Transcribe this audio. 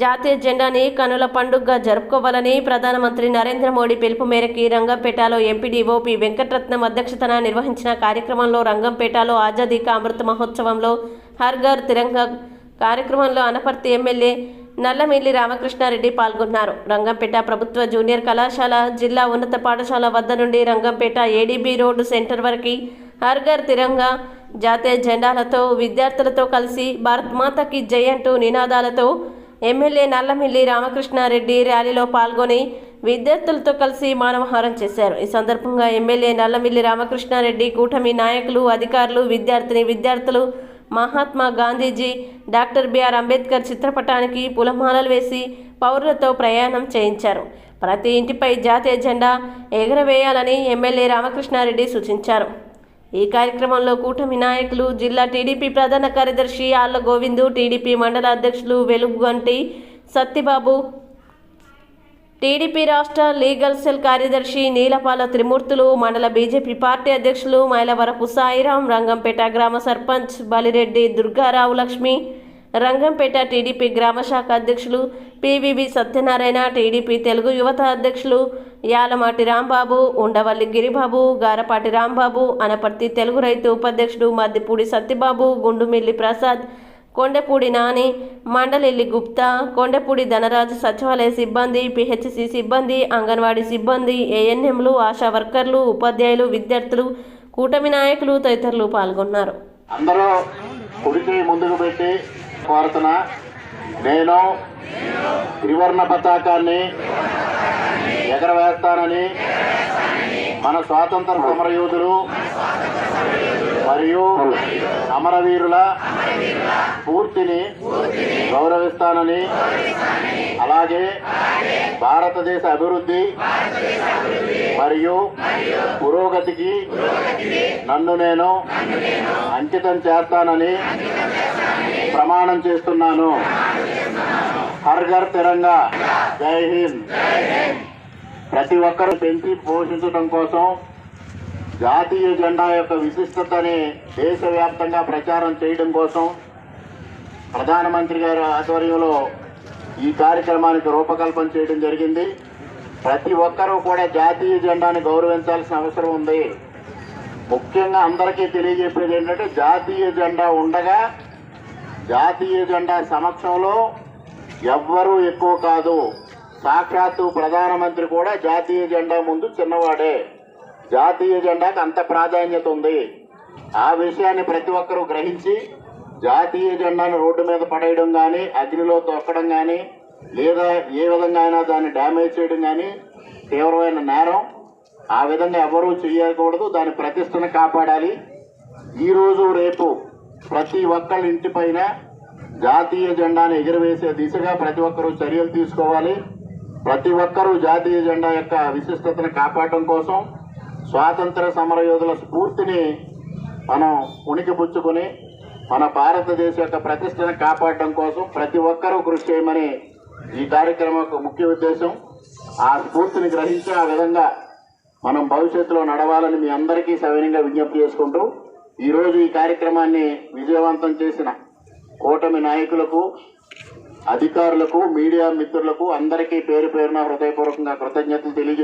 జాతీయ జెండాని కనుల పండుగగా జరుపుకోవాలని ప్రధానమంత్రి నరేంద్ర మోడీ పిలుపు మేరకు రంగంపేటలో ఎంపీడీఓపి వెంకటరత్నం అధ్యక్షతన నిర్వహించిన కార్యక్రమంలో రంగంపేటలో ఆజాదీ కా అమృత మహోత్సవంలో హర్ఘర్ తిరంగ తిరంగా కార్యక్రమంలో అనపర్తి ఎమ్మెల్యే నల్లమిల్లి రామకృష్ణారెడ్డి పాల్గొన్నారు. రంగంపేట ప్రభుత్వ జూనియర్ కళాశాల జిల్లా ఉన్నత పాఠశాల వద్ద నుండి రంగంపేట ఏడీబీ రోడ్డు సెంటర్ వరకు హర్ఘర్ తిరంగా జాతీయ జెండాలతో విద్యార్థులతో కలిసి భారత్ మాతకి జై అంటూ నినాదాలతో ఎమ్మెల్యే నల్లమిల్లి రామకృష్ణారెడ్డి ర్యాలీలో పాల్గొని విద్యార్థులతో కలిసి మానవహారం చేశారు. ఈ సందర్భంగా ఎమ్మెల్యే నల్లమిల్లి రామకృష్ణారెడ్డి కూటమి నాయకులు అధికారులు విద్యార్థిని విద్యార్థులు Mahatma Gandhiji doctor B R Ambedkar చిత్రపటానికి పులమాలలు వేసి పౌరులతో ప్రయాణం చేయించారు. ప్రతి ఇంటిపై జాతీయ జెండా ఎగురవేయాలని ఎమ్మెల్యే రామకృష్ణారెడ్డి సూచించారు. ఈ కార్యక్రమంలో కూటమి నాయకులు జిల్లా టీడీపీ ప్రధాన కార్యదర్శి ఆళ్ళ గోవిందు టీడీపీ మండల అధ్యక్షులు వెలుగుగంటి సత్యబాబు టీడీపీ రాష్ట్ర లీగల్ సెల్ కార్యదర్శి నీలపాల త్రిమూర్తులు మండల బీజేపీ పార్టీ అధ్యక్షులు మైలవరపు సాయిరాం రంగంపేట గ్రామ సర్పంచ్ బలిరెడ్డి దుర్గారావు లక్ష్మి రంగంపేట టీడీపీ గ్రామ శాఖ అధ్యక్షులు పివివి సత్యనారాయణ టీడీపీ తెలుగు యువత అధ్యక్షులు యాలమాటి రాంబాబు ఉండవల్లి గిరిబాబు గారపాటి రాంబాబు అనపర్తి తెలుగు రైతు ఉపాధ్యక్షుడు మద్దిపూడి సత్యబాబు గుండుమిల్లి ప్రసాద్ కొండపూడి నాని మండలిల్లి గుప్తా కొండపూడి ధనరాజు సచివాలయ సిబ్బంది పిహెచ్సి సిబ్బంది అంగన్వాడీ సిబ్బంది ఏఎన్ఎంలు ఆశా వర్కర్లు ఉపాధ్యాయులు విద్యార్థులు కూటమి నాయకులు తదితరులు పాల్గొన్నారు. అందరూ ముందుకు పెట్టి కోరుతున్నా నేను త్రివర్ణ పతాకాన్ని ఎగరవేస్తానని మన స్వాతంత్ర సమరయోధులు మరియు అమరవీరుల పూర్తిని గౌరవిస్తానని అలాగే భారతదేశ అభివృద్ధి మరియు పురోగతికి నన్ను నేను అంకితం చేస్తానని ప్రమాణం చేస్తున్నాను. హర్ ఘర్ తిరంగా. జై హింద్. ప్రతి ఒక్కరూ పెంచి పోషించడం కోసం జాతీయ జెండా యొక్క విశిష్టతని దేశవ్యాప్తంగా ప్రచారం చేయడం కోసం ప్రధానమంత్రి గారి ఆధ్వర్యంలో ఈ కార్యక్రమానికి రూపకల్పన చేయడం జరిగింది. ప్రతి ఒక్కరూ కూడా జాతీయ జెండాని గౌరవించాల్సిన అవసరం ఉంది. ముఖ్యంగా అందరికీ తెలియజెప్పేది ఏంటంటే జాతీయ జెండా ఉండగా జాతీయ జెండా సమక్షంలో ఎవ్వరూ ఎక్కువ కాదు. సాక్షాత్తు ప్రధానమంత్రి కూడా జాతీయ జెండా ముందు చిన్నవాడే. జాతీయ జెండాకు అంత ప్రాధాన్యత ఉంది. ఆ విషయాన్ని ప్రతి ఒక్కరూ గ్రహించి జాతీయ జెండాను రోడ్డు మీద పడేయడం కానీ అగ్నిలో తొక్కడం కానీ లేదా ఏ విధంగా అయినా దాన్ని డ్యామేజ్ చేయడం కానీ తీవ్రమైన నేరం ఆ విధంగా ఎవరూ చేయకూడదు. దాని ప్రతిష్టను కాపాడాలి. ఈరోజు రేపు ప్రతి ఒక్కళ్ళ ఇంటిపైన జాతీయ జెండాను ఎగురవేసే దిశగా ప్రతి ఒక్కరూ చర్యలు తీసుకోవాలి. ప్రతి ఒక్కరూ జాతీయ జెండా యొక్క విశిష్టతను కాపాడటం కోసం స్వాతంత్ర సమరయోధుల స్ఫూర్తిని మనం ఉనికిపుచ్చుకొని మన భారతదేశ యొక్క ప్రతిష్టను కాపాడటం కోసం ప్రతి ఒక్కరూ కృషి చేయమని ఈ కార్యక్రమం యొక్క ముఖ్య ఉద్దేశం. ఆ స్ఫూర్తిని గ్రహించి ఆ విధంగా మనం భవిష్యత్తులో నడవాలని మీ అందరికీ సవినీయంగా విజ్ఞప్తి చేసుకుంటూ ఈరోజు ఈ కార్యక్రమాన్ని విజయవంతం చేసిన కూటమి నాయకులకు అధికారులకు మీడియా మిత్రులకు అందరికీ పేరు పేరున హృదయపూర్వకంగా కృతజ్ఞతలు తెలియజే